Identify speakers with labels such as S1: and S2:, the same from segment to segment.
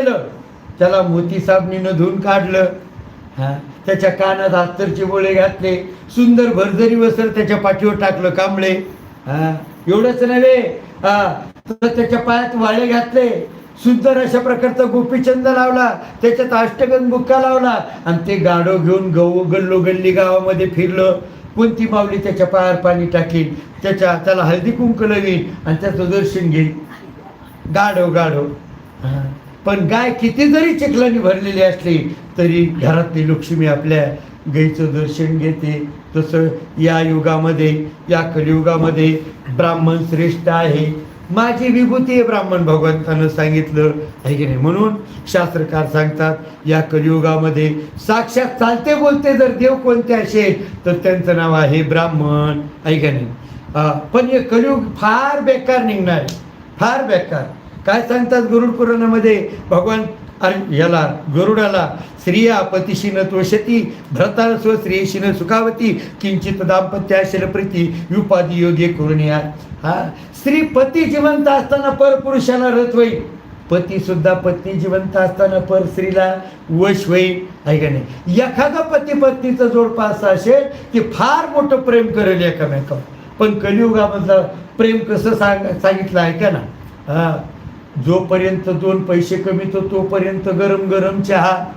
S1: केलं. त्याला मोती साबणीनं धुवून काढलं. हा त्याच्या कानात अस्तरचे बोळे घातले. सुंदर भरजरी वस्त्र त्याच्या पाठीवर टाकलं कांबळे. हा एवढंच नव्हे. हा त्याच्या पायात वाळे घातले. सुंदर अशा प्रकारचा गोपीचंद लावला. त्याच्यात अष्टगन बुक्का लावला. आणि ते गाडो घेऊन गहू गल्लो गल्ली गावामध्ये फिरलं. कोणती माऊली त्याच्या पायावर पाणी टाकेल त्याच्या त्याला हळदी कुंक लावीन आणि त्याचं दर्शन घेईल गाढव गाढव. हा. पण गाय किती जरी चिखलाने भरलेली असली तरी घरातली लक्ष्मी आपल्या गाईचं दर्शन घेते. तसं या युगामध्ये या कलियुगामध्ये ब्राह्मण श्रेष्ठ आहे. माझी विभूती आहे ब्राह्मण भगवंतानं सांगितलं. आहे की नाही? म्हणून शास्त्रकार सांगतात या कलियुगामध्ये साक्षात चालते बोलते जर देव कोणते असेल तर त्यांचं नाव आहे ब्राह्मण. आहे का नाही? पण हे कलियुग फार बेकार निघणार फार बेकार. काय सांगतात गरुड पुराणामध्ये? भगवान अरे याला गरुडाला स्त्रिया पतिश्रीनं त्वशती भ्रतार स्व स्त्रियशीन सुखावती किंचित दाम्पत्या असेल युपाधी युपादी योग्य करून या हा? स्त्री पती जिवंत असताना परपुरुषाला रथ होईल पती सुद्धा पत्नी जिवंत असताना पर स्त्रीला वश होईल आहे का नाही? एखादा पती पत्नीचं जोडपास असेल की फार मोठं प्रेम करेल एकामेकावर. पण कलियुगामधलं प्रेम कसं सांग सांगितलं आहे का ना? हा? जोपर्यंत दोन पैसे कमी तो तोपर्यंत गरम गरम चहा.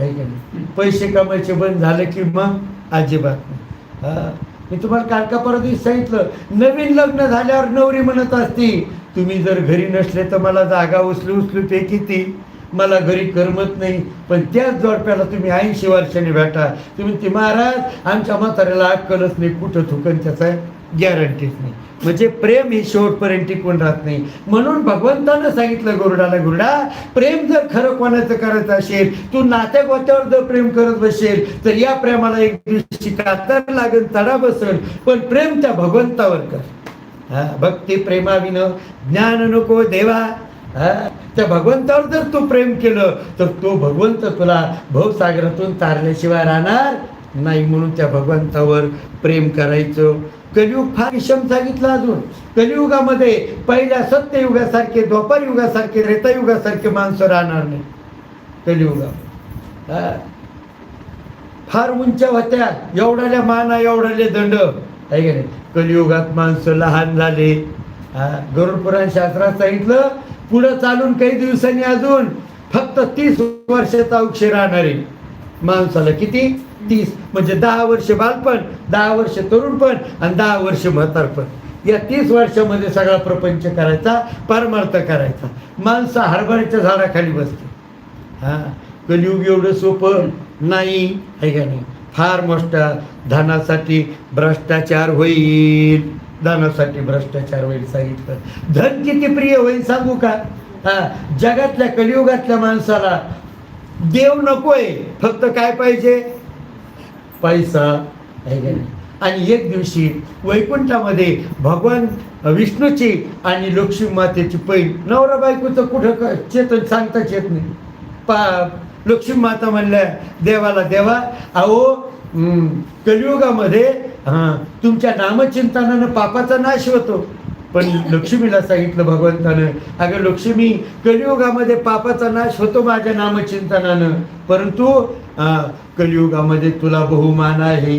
S1: आहे का नाही? पैसे कमायचे बंद झालं की मग अजिबात नाही. हा. मी तुम्हाला कालका परत सांगितलं नवीन लग्न झाल्यावर नवरी म्हणत असती तुम्ही जर घरी नसले तर मला जागा उचलू उचलू ते किती? मला घरी करमत नाही पण त्याच जोडप्याला तुम्ही ऐंशी वर्षाने भेटा. तुम्ही ती महाराज आमच्या म्हाताऱ्याला अक्कलच नाही कुठं थुकन त्याचा? गॅरंटीच नाही. म्हणजे प्रेम हे शेवटपर्यंत टिकून राहत नाही. म्हणून भगवंतानं सांगितलं गुरुडाला गुरुडा प्रेम जर खरं कोणाचं करायचं असेल तू नात्या गोत्यावर जर प्रेम करत बसेल तर या प्रेमाला एक दिवशी कातर लागेल तडा बसेल पण प्रेम त्या भगवंतावर कर. हा भक्ती प्रेमाविन ज्ञान नको देवा. हा त्या भगवंतावर जर तू प्रेम केलं तर तो भगवंत तुला भवसागरातून तारल्याशिवाय राहणार नाही म्हणून त्या भगवंतावर प्रेम करायचं. कलियुग फार विषम सांगितलं अजून. कलियुगामध्ये पहिल्या सत्ययुगासारखे द्वापर युगासारखे रेतायुगासारखे माणसं राहणार नाही. कलियुगा फार उंच होत्या. एवढ्याल्या माना एवढ्याले दंड. आहे का नाही? कलियुगात माणसं लहान झाले. गरुडपुराण गरुड शास्त्रात सांगितलं पुढं चालून काही दिवसांनी अजून फक्त तीस वर्षाचा औक्ष राहणार. आहे माणसाला किती? तीस. म्हणजे दहा वर्ष बालपण दहा वर्ष तरुणपण आणि दहा वर्ष म्हातारपण. या तीस वर्षामध्ये सगळा प्रपंच करायचा परमार्थ करायचा. माणसं हरभऱ्याच्या झाडाखाली बसते. हां? कलियुग एवढं सोपं नाही आहे का नाही? फार मोठा धनासाठी भ्रष्टाचार होईल. धनासाठी भ्रष्टाचार होईल सांगितलं. धन किती प्रिय होईल सांगू का? हा? जगातल्या कलियुगातल्या माणसाला देव नकोय. फक्त काय पाहिजे? पैसा. आहे का नाही? आणि एक दिवशी वैकुंठामध्ये भगवान विष्णूची आणि लक्ष्मी मातेची पैन नवरा बायकोचं कुठं क- चेतन सांगताच येत नाही. पा लक्ष्मी माता म्हणल्या देवाला देवा अहो कलियुगामध्ये हां तुमच्या नामचिंतनानं पापाचा नाश होतो. पण लक्ष्मीला सांगितलं भगवंतानं अगं लक्ष्मी कलियुगामध्ये पापाचा नाश होतो माझ्या नामचिंतनानं. परंतु कलियुगामध्ये तुला बहुमान आहे.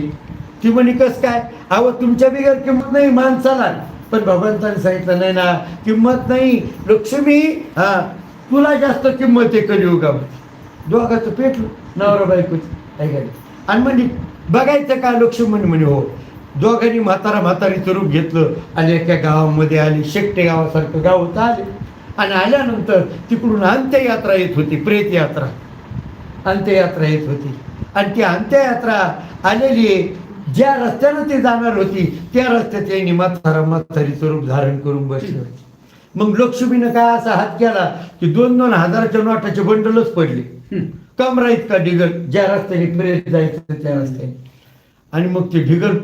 S1: ती म्हणे कस काय? अहो तुमच्या बिगर किंमत नाही मान चालाल पण भगवंताने सांगितलं नाही ना किंमत नाही. लक्ष्मी हा तुला जास्त किंमत आहे कलियुगामध्ये. दोघाचं पेटलं नवरा बायकोच. ऐकायला आणि म्हणजे बघायचं का लक्ष्मी? म्हणे म्हणे हो. दोघांनी म्हातारा म्हातारीचं रूप घेतलं आणि एका गावामध्ये आली. शेकटे गावासारखं गाव होतं आले. आणि आल्यानंतर तिकडून अंत्ययात्रा येत होती प्रेत यात्रा अंत्ययात्रा येत होती. आणि ती अंत्ययात्रा आलेली ज्या रस्त्यानं ती जाणार होती त्या रस्त्यात यांनी म्हातारा म्हातारीचं रूप धारण करून बसले होते. मग लक्ष्मीनं काय असा हात केला की दोन दोन हजाराच्या नोटाचे बंडलच पडले. कमरा इतका ढिगल. ज्या रस्त्याने प्रेत जायचं त्या रस्त्याने. आणि मग ते ढिगल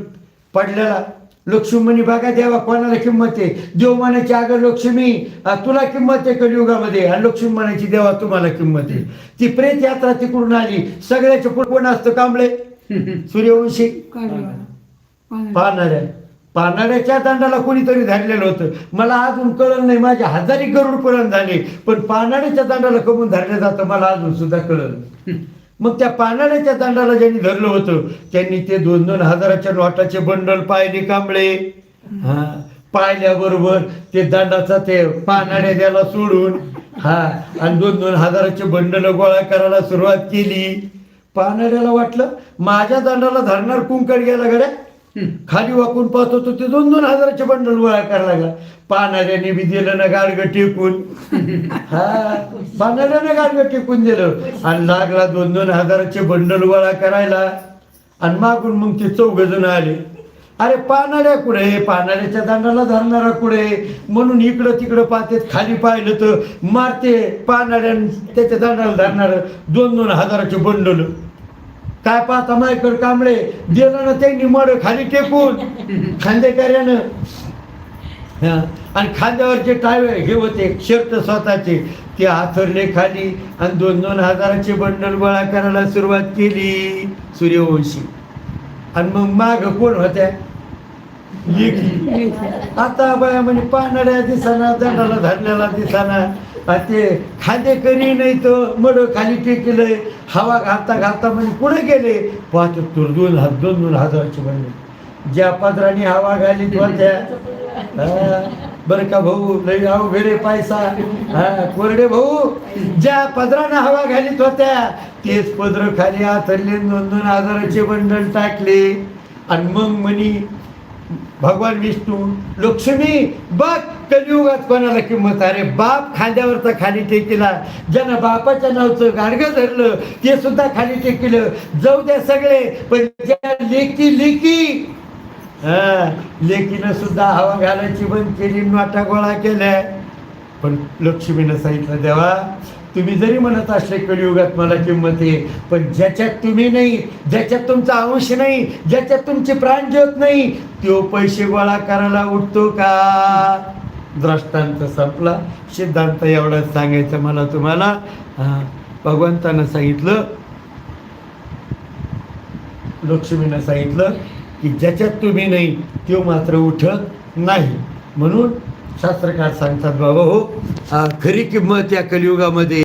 S1: पडलेला. लक्ष्मी बघा देवा कोणाला किंमत आहे? देव म्हणायची अगं लक्ष्मी तुला किंमत आहे कलियुगामध्ये? आणि लक्ष्मी म्हणायची देवा तुम्हाला किंमत आहे. ती प्रेत यात्रा तिकडून आली. सगळ्याचे कोण असतं? कांबळे? सूर्यवंशी. पाहणाऱ्या. पानाड्याच्या दांडाला कोणीतरी धरलेलं होतं. मला अजून कळलं नाही. माझे हजारी गरुड पुरण झाले. पण पानाड्याच्या दांडाला कमून धरलं जातं. मला अजून सुद्धा कळलं नाही. मग त्या पानाड्याच्या दांडाला ज्यांनी धरलं होतं त्यांनी ते दोन दोन हजाराच्या नोटाचे बंडल पाहिले कांबळे. हा पाहिल्याबरोबर ते दंडाचा ते पानाड्या द्यायला सोडून हा आणि दोन दोन हजाराचे बंडल गोळा करायला सुरुवात केली. पानाड्याला वाटलं माझ्या दंडाला धरणार कुंकड गेला गड्या? खाली वाकून पाहत होतो ते दोन दोन हजाराचे बंडल गोळा करायला लागला. पानाड्याने बी दिलं ना गाडगं टेकून. हा पानाड्याने गाडगं टेकून दिलं. आणि लागला दोन दोन हजाराचे बंडल गोळा करायला. आणि मागून मग ते चौघ जण आले. अरे पानाड्या कुठे? पानाड्याच्या दांडाला धरणारा कुठे? म्हणून इकडं तिकडं पाहते खाली पाहिलं तर मारते पानाड्या त्याच्या दांडाला धरणार दोन दोन हजाराचे बंडल. काय पाहता मायकड कांबळे? दिलं ना त्यांनी मड खाली टेकून खांदेकऱ्यानं आणि खांद्यावरचे टावे हे होते शर्ट स्वतःचे. ते हाथरले खाली आणि दोन दोन हजाराचे बंडल गोळा करायला सुरुवात केली सूर्यवंशी. आणि मग माग कोण होत्या? आता बाया म्हणजे पाहणाऱ्या दिसाना दंडाला धरलेला दिसाना. ते खांदे करी नाही तर मड खाली टेकलंय. हवा घालता घालता म्हणजे पुढे गेले. पाहतो तुर दोन हात दोन दोन हजाराचे म्हणले ज्या पदराने हवा घालीत होत्या बरं का भाऊ? लई अवघडे पैसा. हा कोरडे भाऊ? ज्या पदरानं हवा घालीत होत्या तेच पदर खाली आथरले दोन दोन हजाराचे बंडल टाकले. आणि मग म्हणी भगवान विष्णू लक्ष्मी बघ कलियुगात कोणाला किंमत? अरे बाप खांद्यावरचा खाली टेकीला. ज्यानं बापाच्या नावचं गाडगं धरलं ते सुद्धा खाली टेकिलं. जाऊ द्या सगळे पण ज्या लेकी लेकी हा लेकीनं सुद्धा हवा घालायची बंद केली वाटा गोळा केल्या. पण लक्ष्मीनं सांगितलं देवा तुम्ही जरी म्हणत असले कलियुगात मला किंमत आहे पण ज्याच्यात तुम्ही नाही ज्याच्यात तुमचा अंश नाही ज्याच्यात तुमचे प्राणज्योत नाही तो पैसे गोळा करायला उठतो का? दृष्टांत संपला. सिद्धांत एवढाच सांगायचं मला तुम्हाला. भगवंतानं सांगितलं लक्ष्मीनं सांगितलं की ज्याच्यात तुम्ही नाही तो मात्र उठत नाही. म्हणून शास्त्रकार सांगतात बाबा हो खरी किंमत या कलियुगामध्ये